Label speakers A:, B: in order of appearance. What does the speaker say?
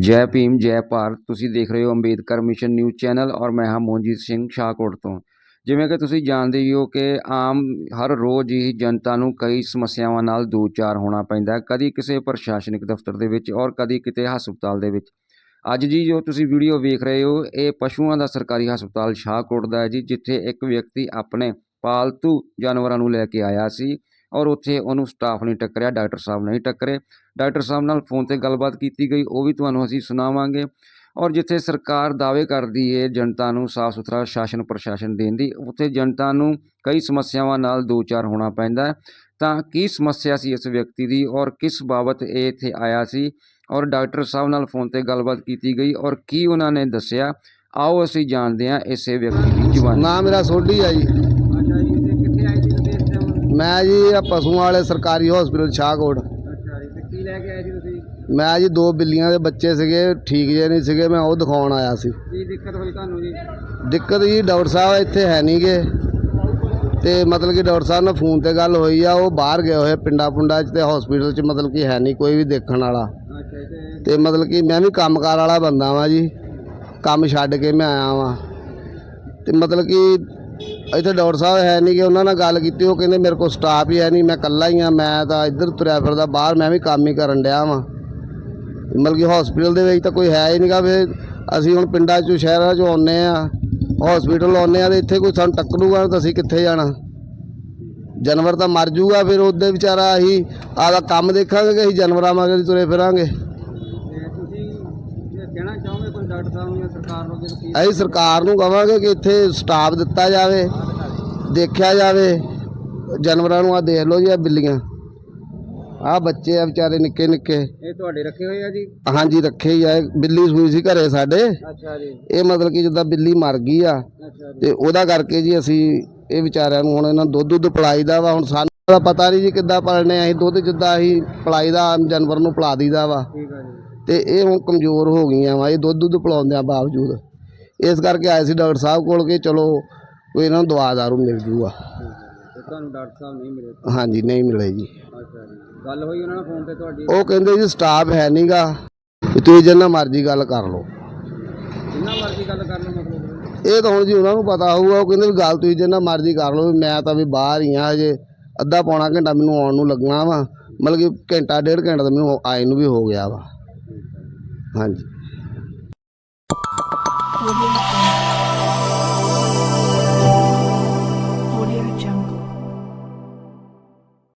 A: ਜੈ ਭੀਮ ਜੈ ਭਾਰਤ ਤੁਸੀਂ ਦੇਖ ਰਹੇ ਹੋ ਅੰਬੇਦਕਰ ਮਿਸ਼ਨ ਨਿਊਜ਼ ਚੈਨਲ ਔਰ ਮੈਂ ਹਾਂ ਮੋਹਨਜੀਤ ਸਿੰਘ ਸ਼ਾਹਕੋਟ ਤੋਂ ਜਿਵੇਂ ਕਿ ਤੁਸੀਂ ਜਾਣਦੇ ਹੀ ਹੋ ਕਿ ਆਮ ਹਰ ਰੋਜ਼ ਹੀ ਜਨਤਾ ਨੂੰ ਕਈ ਸਮੱਸਿਆਵਾਂ ਨਾਲ ਦੋ ਚਾਰ ਹੋਣਾ ਪੈਂਦਾ ਹੈ ਕਦੀ ਕਿਸੇ ਪ੍ਰਸ਼ਾਸਨਿਕ ਦਫ਼ਤਰ ਦੇ ਵਿੱਚ ਔਰ ਕਦੀ ਕਿਤੇ ਹਸਪਤਾਲ ਦੇ ਵਿੱਚ ਅੱਜ ਜੀ ਜੋ ਤੁਸੀਂ ਵੀਡੀਓ ਵੇਖ ਰਹੇ ਹੋ ਇਹ ਪਸ਼ੂਆਂ ਦਾ ਸਰਕਾਰੀ ਹਸਪਤਾਲ ਸ਼ਾਹਕੋਟ ਦਾ ਹੈ ਜੀ ਜਿੱਥੇ ਇੱਕ ਵਿਅਕਤੀ ਆਪਣੇ ਪਾਲਤੂ ਜਾਨਵਰਾਂ ਨੂੰ ਲੈ ਕੇ ਆਇਆ ਸੀ ਔਰ ਉੱਥੇ ਉਹਨੂੰ ਸਟਾਫ ਨਹੀਂ ਟੱਕਰਿਆ ਡਾਕਟਰ ਸਾਹਿਬ ਨਹੀਂ ਟੱਕਰੇ। ਡਾਕਟਰ ਸਾਹਿਬ ਨਾਲ ਫੋਨ ਤੇ ਗੱਲਬਾਤ ਕੀਤੀ ਗਈ, ਉਹ ਵੀ ਤੁਹਾਨੂੰ ਅਸੀਂ ਸੁਣਾਵਾਂਗੇ। ਔਰ ਜਿੱਥੇ ਸਰਕਾਰ ਦਾਅਵੇ ਕਰਦੀ ਹੈ ਜਨਤਾ ਨੂੰ ਸਾਫ਼ ਸੁਥਰਾ ਸ਼ਾਸਨ ਪ੍ਰਸ਼ਾਸਨ ਦੇਣ ਦੀ, ਉੱਥੇ ਜਨਤਾ ਨੂੰ ਕਈ ਸਮੱਸਿਆਵਾਂ ਨਾਲ ਦੋ ਚਾਰ ਹੋਣਾ ਪੈਂਦਾ ਤਾਂ ਕੀ ਸਮੱਸਿਆ ਸੀ ਇਸ ਵਿਅਕਤੀ ਦੀ ਔਰ ਕਿਸ ਬਾਬਤ ਇਹ ਇੱਥੇ ਆਇਆ ਸੀ? ਔਰ ਡਾਕਟਰ ਸਾਹਿਬ ਨਾਲ ਫੋਨ ਤੇ ਗੱਲਬਾਤ ਕੀਤੀ ਗਈ ਔਰ ਕੀ ਉਹਨਾਂ ਨੇ ਦੱਸਿਆ? ਆਓ ਅਸੀਂ ਜਾਣਦੇ ਹਾਂ ਇਸੇ ਵਿਅਕਤੀ ਦੀ ਜ਼ੁਬਾਨੀ
B: ਨਾਂ ਮੇਰਾ ਸੋਢੀ ਆ ਜੀ
A: ਅੱਛਾ ਜੀ ਤੇ ਕਿੱਥੇ ਆਏ ਸੀ ਤੁਸੀਂ ਇਸ ਟਾਈਮ
B: ਮੈਂ ਜੀ ਆ ਪਸ਼ੂਆਂ ਵਾਲੇ ਸਰਕਾਰੀ ਹਸਪੀਟਲ ਸ਼ਾਹਕੋਟ।
A: ਅੱਛਾ ਜੀ ਤੇ ਕੀ ਲੈ ਕੇ ਆਏ ਸੀ ਤੁਸੀਂ?
B: ਮੈਂ ਜੀ ਦੋ ਬਿੱਲੀਆਂ ਦੇ ਬੱਚੇ ਸੀਗੇ ਠੀਕ ਜੇ ਨਹੀਂ ਸੀਗੇ ਮੈਂ ਉਹ ਦਿਖਾਉਣ ਆਇਆ ਸੀ।
A: ਕੀ ਦਿੱਕਤ ਹੋਈ ਤੁਹਾਨੂੰ ਜੀ?
B: ਦਿੱਕਤ ਜੀ ਡਾਕਟਰ ਸਾਹਿਬ ਇੱਥੇ ਹੈ ਨਹੀਂਗੇ ਤੇ ਮਤਲਬ ਕਿ ਡਾਕਟਰ ਸਾਹਿਬ ਨਾਲ ਫੋਨ ਤੇ ਗੱਲ ਹੋਈ ਆ ਉਹ ਬਾਹਰ ਗਏ ਹੋਏ ਪਿੰਡਾ ਪੁੰਡਾ 'ਚ ਤੇ ਹਸਪੀਟਲ 'ਚ ਮਤਲਬ ਕਿ ਹੈ ਨਹੀਂ ਕੋਈ ਵੀ ਦੇਖਣ ਵਾਲਾ।
A: ਅੱਛਾ ਤੇ
B: ਮਤਲਬ ਕਿ ਮੈਂ ਵੀ ਕੰਮਕਾਰ ਵਾਲਾ ਬੰਦਾ ਵਾਂ ਜੀ। ਕੰਮ ਛੱਡ ਕੇ ਮੈਂ ਆਇਆ ਵਾਂ। ਤੇ ਮਤਲਬ ਕਿ ਇੱਥੇ ਡਾਕਟਰ ਸਾਹਿਬ ਹੈ ਨਹੀਂ ਕਿ ਉਹਨਾਂ ਨਾਲ ਗੱਲ ਕੀਤੀ, ਉਹ ਕਹਿੰਦੇ ਮੇਰੇ ਕੋਲ ਸਟਾਫ ਹੀ ਹੈ ਨਹੀਂ ਮੈਂ ਇਕੱਲਾ ਹੀ ਆ ਮੈਂ ਤਾਂ ਇੱਧਰ ਤੁਰਿਆ ਫਿਰਦਾ, ਬਾਹਰ ਮੈਂ ਵੀ ਕੰਮ ਹੀ ਕਰਨ ਡਿਆ ਵਾਂ। ਮਤਲਬ ਕਿ ਹਸਪੀਟਲ ਦੇ ਵਿੱਚ ਤਾਂ ਕੋਈ ਹੈ ਹੀ ਨਹੀਂਗਾ ਫਿਰ ਅਸੀਂ ਹੁਣ ਪਿੰਡਾਂ 'ਚੋਂ, ਸ਼ਹਿਰਾਂ 'ਚੋਂ ਆਉਂਦੇ ਆ ਹਸਪੀਟਲ ਆਉਂਦੇ ਆ ਤੇ ਇੱਥੇ ਕੋਈ ਸਾਨੂੰ ਟੱਕਰੂਗਾ ਤਾਂ ਅਸੀਂ ਕਿੱਥੇ ਜਾਣਾ? ਜਾਨਵਰ ਤਾਂ ਮਰ ਜੂਗਾ, ਫਿਰ ਉਹਦੇ ਵਿਚਾਰਾ ਅਸੀਂ ਆਦਾ ਕੰਮ ਦੇਖਾਂਗੇ ਕਿ ਅਸੀਂ ਜਾਨਵਰਾਂ ਮਗਰ ਤੁਰੇ ਫਿਰਾਂਗੇ।
A: ਕਹਿਣਾ ਚਾਹੋਗੇ ਕੋਈ ਡਾਕਟਰ ਸਾਹਿਬ ਨੂੰ ਜਾਂ ਸਰਕਾਰ ਨੂੰ ਕਿ ਕੀ
B: ਅਸੀਂ ਸਰਕਾਰ ਨੂੰ ਕਵਾਂਗੇ ਕਿ ਇੱਥੇ ਸਟਾਫ ਦਿੱਤਾ ਜਾਵੇ ਦੇਖਿਆ ਜਾਵੇ। ਜਾਨਵਰਾਂ ਨੂੰ ਆ ਦੇਖ ਲਓ ਜੀ ਆ ਬਿੱਲੀਆਂ। ਆ ਬੱਚੇ ਆ ਵਿਚਾਰੇ ਨਿੱਕੇ ਨਿੱਕੇ।
A: ਇਹ ਤੁਹਾਡੇ ਰੱਖੇ ਹੋਏ ਆ ਜੀ?
B: ਹਾਂਜੀ ਰੱਖੇ ਹੀ ਆ। ਇਹ ਬਿੱਲੀ ਸੂਈ ਸੀ ਘਰੇ ਸਾਡੇ।
A: ਅੱਛਾ ਜੀ।
B: ਇਹ ਮਤਲਬ ਕਿ ਜਿੱਦਾਂ ਬਿੱਲੀ ਮਰ ਗਈ ਆ
A: ਅੱਛਾ ਜੀ।
B: ਤੇ ਉਹਦਾ ਕਰਕੇ ਜੀ ਅਸੀਂ ਇਹ ਵਿਚਾਰਿਆਂ ਨੂੰ ਹੁਣ ਇਹਨਾਂ ਨੂੰ ਦੁੱਧ ਦੁੱਧ ਪਿਲਾਈਦਾ ਵਾ। ਹੁਣ ਸਾਨੂੰ ਦਾ ਪਤਾ ਨਹੀਂ ਜੀ ਕਿੱਦਾਂ ਪਾਲਣੇ ਆ। ਅਸੀਂ ਦੁੱਧ ਜਿੱਦਾਂ ਅਸੀਂ ਪਿਲਾਈਦਾ ਆਮ ਜਾਨਵਰ ਨੂੰ ਪਿਲਾ ਦਈਦਾ ਵਾ।
A: ਠੀਕ ਆ ਜੀ।
B: ਤੇ ਇਹ ਹੁਣ ਕਮਜ਼ੋਰ ਹੋ ਗਈਆਂ ਵਾ ਇਹ ਦੁੱਧ ਦੁੱਧ ਪਿਲਾਉਂਦਿਆਂ ਬਾਵਜੂਦ। ਇਸ ਕਰਕੇ ਆਏ ਸੀ ਡਾਕਟਰ ਸਾਹਿਬ ਕੋਲ ਕਿ ਚਲੋ ਕੋਈ ਇਹਨਾਂ ਨੂੰ ਦਵਾ ਦਾਰੂ ਮਿਲ ਜੂਗਾ।
A: ਠੀਕ ਆ ਜੀ ਤੇ ਤੁਹਾਨੂੰ ਡਾਕਟਰ ਸਾਹਿਬ ਨਹੀਂ ਮਿਲੇ?
B: ਹਾਂਜੀ ਨਹੀਂ ਮਿਲੇ ਜੀ।
A: ਅੱਛਾ ਜੀ। ਗੱਲ ਹੋਈ ਉਹਨਾਂ ਨਾਲ ਫੋਨ ਤੇ ਤੁਹਾਡੀ?
B: ਉਹ ਕਹਿੰਦੇ ਜੀ ਸਟਾਫ ਹੈ ਨਹੀਂਗਾ ਤੁਸੀਂ ਜਿੰਨਾ ਮਰਜ਼ੀ ਗੱਲ ਕਰ ਲਓ।
A: ਜਿੰਨਾ ਮਰਜ਼ੀ ਗੱਲ ਕਰ ਲਓ ਮਤਲਬ।
B: ਇਹ ਤਾਂ ਹੁਣ ਜੀ ਉਹਨਾਂ ਨੂੰ ਪਤਾ ਹੋਊਗਾ ਉਹ ਕਹਿੰਦੇ ਵੀ ਗੱਲ ਤੁਸੀਂ ਜਿੰਨਾ ਮਰਜ਼ੀ ਕਰ ਲਓ ਵੀ ਮੈਂ ਤਾਂ ਵੀ ਬਾਹਰ ਹੀ ਆ ਹਜੇ ਅੱਧਾ ਪੌਣਾ ਘੰਟਾ ਮੈਨੂੰ ਆਉਣ ਨੂੰ ਲੱਗਣਾ ਵਾ ਮਤਲਬ ਕਿ ਘੰਟਾ ਡੇਢ ਘੰਟਾ ਤਾਂ ਮੈਨੂੰ ਆਏ ਨੂੰ ਵੀ ਹੋ ਗਿਆ ਵਾ। ਹਾਂਜੀ।